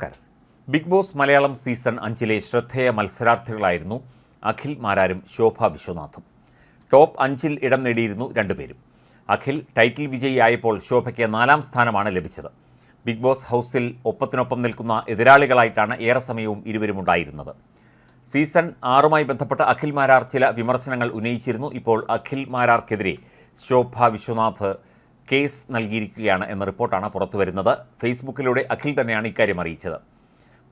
നമസ്കാരം. Big boss Malayalam season അഞ്ചിലെ ശ്രദ്ധേയ മത്സരാർത്ഥികളായിരുന്നു അഖിൽ മാരാരും ശോഭ വിശ്വനാഥും. ടോപ്പ് അഞ്ചിൽ ഇടം നേടിയിരുന്നു രണ്ടുപേരും. അഖിൽ ടൈറ്റിൽ വിജയിയായപ്പോൾ ശോഭയ്ക്ക് നാലാം സ്ഥാനമാണ് ലഭിച്ചത്. ബിഗ് ബോസ് ഹൗസിൽ ഒപ്പത്തിനൊപ്പം നിൽക്കുന്ന എതിരാളികളായിട്ടാണ് ഏറെ സമയവും ഇരുവരും ഉണ്ടായിരുന്നത്. സീസൺ ആറുമായി ബന്ധപ്പെട്ട് അഖിൽ മാരാർ ചില വിമർശനങ്ങൾ ഉന്നയിച്ചിരുന്നു. ഇപ്പോൾ അഖിൽ മാരാർക്കെതിരെ ശോഭ വിശ്വനാഥ് കേസ് നൽകിയിരിക്കുകയാണ് എന്ന റിപ്പോർട്ടാണ് പുറത്തുവരുന്നത്. ഫേസ്ബുക്കിലൂടെ അഖിൽ തന്നെയാണ് ഇക്കാര്യം അറിയിച്ചത്.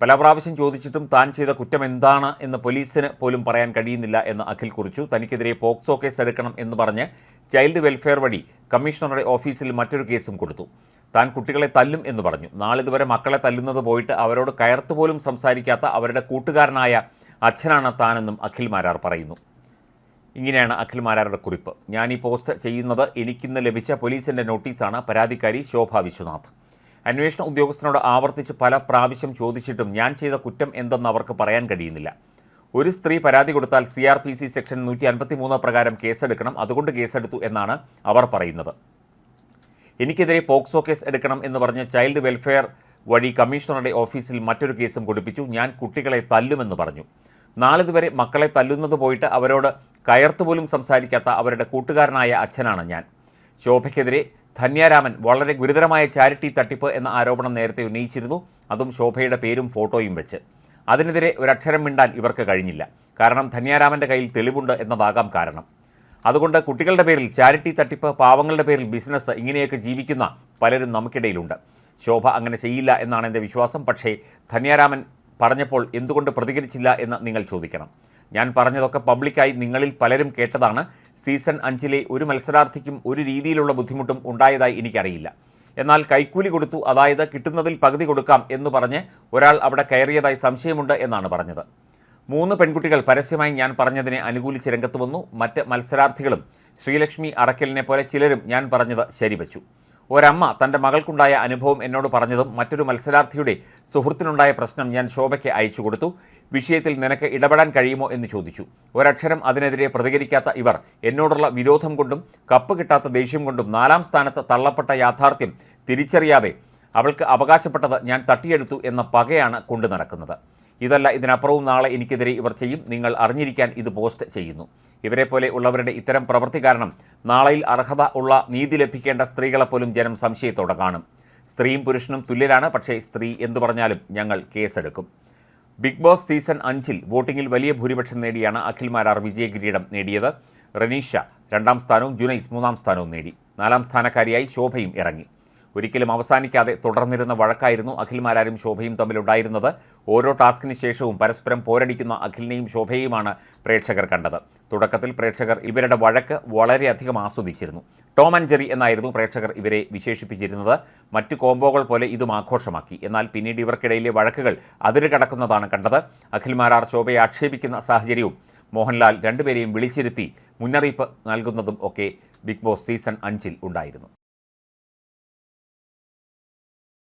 പല പ്രാവശ്യം ചോദിച്ചിട്ടും താൻ ചെയ്ത കുറ്റം എന്താണ് എന്ന് പോലീസിന് പോലും പറയാൻ കഴിയുന്നില്ല എന്ന് അഖിൽ കുറിച്ചു. തനിക്കെതിരെ പോക്സോ കേസ് എടുക്കണം എന്ന് പറഞ്ഞ് ചൈൽഡ് വെൽഫെയർ വഴി കമ്മീഷണറുടെ ഓഫീസിൽ മറ്റൊരു കേസും കൊടുത്തു. താൻ കുട്ടികളെ തല്ലും എന്ന് പറഞ്ഞു. നാളിതുവരെ മക്കളെ തല്ലുന്നത് പോയിട്ട് അവരോട് കയർത്തുപോലും സംസാരിക്കാത്ത അവരുടെ കൂട്ടുകാരനായ അച്ഛനാണ് താനെന്നും അഖിൽ മാരാർ പറയുന്നു. ഇങ്ങനെയാണ് അഖിൽ മാരാരുടെ കുറിപ്പ്. ഞാൻ ഈ പോസ്റ്റ് ചെയ്യുന്നത് എനിക്കിന്ന് ലഭിച്ച പോലീസിന്റെ നോട്ടീസാണ്. പരാതിക്കാരി ശോഭ വിശ്വനാഥ്. അന്വേഷണ ഉദ്യോഗസ്ഥനോട് ആവർത്തിച്ച് പല പ്രാവശ്യം ചോദിച്ചിട്ടും ഞാൻ ചെയ്ത കുറ്റം എന്തെന്ന് അവർക്ക് പറയാൻ കഴിയുന്നില്ല. ഒരു സ്ത്രീ പരാതി കൊടുത്താൽ C R P C section നൂറ്റി അൻപത്തി മൂന്ന് പ്രകാരം കേസെടുക്കണം. അതുകൊണ്ട് കേസെടുത്തു എന്നാണ് അവർ പറയുന്നത്. എനിക്കെതിരെ പോക്സോ കേസ് എടുക്കണം എന്ന് പറഞ്ഞ് ചൈൽഡ് വെൽഫെയർ വഴി കമ്മീഷണറുടെ ഓഫീസിൽ മറ്റൊരു കേസും കൊടുപ്പിച്ചു. ഞാൻ കുട്ടികളെ തല്ലുമെന്ന് പറഞ്ഞു. നാളിതുവരെ മക്കളെ തല്ലുന്നത് പോയിട്ട് അവരോട് കയർത്തു പോലും സംസാരിക്കാത്ത അവരുടെ കൂട്ടുകാരനായ അച്ഛനാണ് ഞാൻ. ശോഭയ്ക്കെതിരെ ധന്യാരാമൻ വളരെ ഗുരുതരമായ ചാരിറ്റി തട്ടിപ്പ് എന്ന ആരോപണം നേരത്തെ ഉന്നയിച്ചിരുന്നു. അതും ശോഭയുടെ പേരും ഫോട്ടോയും വെച്ച്. അതിനെതിരെ ഒരക്ഷരം മിണ്ടാൻ ഇവർക്ക് കഴിഞ്ഞില്ല. കാരണം ധന്യാരാമന്റെ കയ്യിൽ തെളിവുണ്ട് എന്നതാകാം കാരണം. അതുകൊണ്ട് കുട്ടികളുടെ പേരിൽ ചാരിറ്റി തട്ടിപ്പ് പാവങ്ങളുടെ പേരിൽ ബിസിനസ് ഇങ്ങനെയൊക്കെ ജീവിക്കുന്ന പലരും നമുക്കിടയിലുണ്ട്. ശോഭ അങ്ങനെ ചെയ്യില്ല എന്നാണ് എന്റെ വിശ്വാസം. പക്ഷേ ധന്യാരാമൻ പറഞ്ഞപ്പോൾ എന്തുകൊണ്ട് പ്രതികരിച്ചില്ല എന്ന് നിങ്ങൾ ചോദിക്കണം. ഞാൻ പറഞ്ഞതൊക്കെ പബ്ലിക്കായി നിങ്ങളിൽ പലരും കേട്ടതാണ്. സീസൺ അഞ്ചിലെ ഒരു മത്സരാർത്ഥിക്കും ഒരു രീതിയിലുള്ള ബുദ്ധിമുട്ടും ഉണ്ടായതായി എനിക്കറിയില്ല. എന്നാൽ കൈക്കൂലി കൊടുത്തു അതായത് കിട്ടുന്നതിൽ പകുതി കൊടുക്കാം എന്ന് പറഞ്ഞ് ഒരാൾ അവിടെ കയറിയതായി സംശയമുണ്ട് എന്നാണ് പറഞ്ഞത്. മൂന്ന് പെൺകുട്ടികൾ പരസ്യമായി ഞാൻ പറഞ്ഞതിനെ അനുകൂലിച്ച് രംഗത്ത് വന്നു. മറ്റ് മത്സരാർത്ഥികളും ശ്രീലക്ഷ്മി അറക്കലിനെ പോലെ ചിലരും ഞാൻ പറഞ്ഞത് ശരിവച്ചു. ഒരമ്മ തന്റെ മകൾക്കുണ്ടായ അനുഭവം എന്നോട് പറഞ്ഞതും മറ്റൊരു മത്സരാർത്ഥിയുടെ സുഹൃത്തിനുണ്ടായ പ്രശ്നം ഞാൻ ശോഭയ്ക്ക് അയച്ചു കൊടുത്തു. വിഷയത്തിൽ നിനക്ക് ഇടപെടാൻ കഴിയുമോ എന്ന് ചോദിച്ചു. ഒരക്ഷരം അതിനെതിരെ പ്രതികരിക്കാത്ത ഇവർ എന്നോടുള്ള വിരോധം കൊണ്ടും കപ്പ് കിട്ടാത്ത ദേഷ്യം കൊണ്ടും നാലാം സ്ഥാനത്ത് തള്ളപ്പെട്ട യാഥാർത്ഥ്യം തിരിച്ചറിയാതെ അവൾക്ക് അവകാശപ്പെട്ടത് ഞാൻ തട്ടിയെടുത്തു എന്ന പകയാണ് കൊണ്ടു നടക്കുന്നത്. ഇതല്ല ഇതിനപ്പുറവും നാളെ എനിക്കെതിരെ ഇവർ ചെയ്യും. നിങ്ങൾ അറിഞ്ഞിരിക്കാൻ ഇത് പോസ്റ്റ് ചെയ്യുന്നു. ഇവരെ പോലെ ഉള്ളവരുടെ ഇത്തരം പ്രവൃത്തി കാരണം നാളെയിൽ അർഹത ഉള്ള നീതി ലഭിക്കേണ്ട സ്ത്രീകളെപ്പോലും ജനം സംശയത്തോടെ കാണും. സ്ത്രീയും പുരുഷനും തുല്യരാണ് പക്ഷേ സ്ത്രീ എന്തു പറഞ്ഞാലും ഞങ്ങൾ കേസെടുക്കും. ബിഗ് ബോസ് സീസൺ അഞ്ചിൽ വോട്ടിംഗിൽ വലിയ ഭൂരിപക്ഷം നേടിയാണ് അഖിൽ മാരാർ വിജയകിരീടം നേടിയത്. റനീഷ രണ്ടാം സ്ഥാനവും ജുനൈസ് മൂന്നാം സ്ഥാനവും നേടി. നാലാം സ്ഥാനക്കാരിയായി ശോഭയും ഇറങ്ങി. ഒരിക്കലും അവസാനിക്കാതെ തുടർന്നിരുന്ന വഴക്കായിരുന്നു അഖിൽമാരാരും ശോഭയും തമ്മിലുണ്ടായിരുന്നത്. ഓരോ ടാസ്കിന് ശേഷവും പരസ്പരം പോരടിക്കുന്ന അഖിലിനെയും ശോഭയെയുമാണ് പ്രേക്ഷകർ കണ്ടത്. തുടക്കത്തിൽ പ്രേക്ഷകർ ഇവരുടെ വഴക്ക് വളരെയധികം ആസ്വദിച്ചിരുന്നു. ടോം ആൻഡ് ജെറി എന്നായിരുന്നു പ്രേക്ഷകർ ഇവരെ വിശേഷിപ്പിച്ചിരുന്നത്. മറ്റു കോംബോകൾ പോലെ ഇതും ആഘോഷമാക്കി. എന്നാൽ പിന്നീട് ഇവർക്കിടയിലെ വഴക്കുകൾ അതിരുകടക്കുന്നതാണ് കണ്ടത്. അഖിൽമാരാർ ശോഭയെ ആക്ഷേപിക്കുന്ന സാഹചര്യവും മോഹൻലാൽ രണ്ടുപേരെയും വിളിച്ചിരുത്തി മുന്നറിയിപ്പ് നൽകുന്നതും ഒക്കെ ബിഗ് ബോസ് സീസൺ അഞ്ചിൽ ഉണ്ടായിരുന്നു.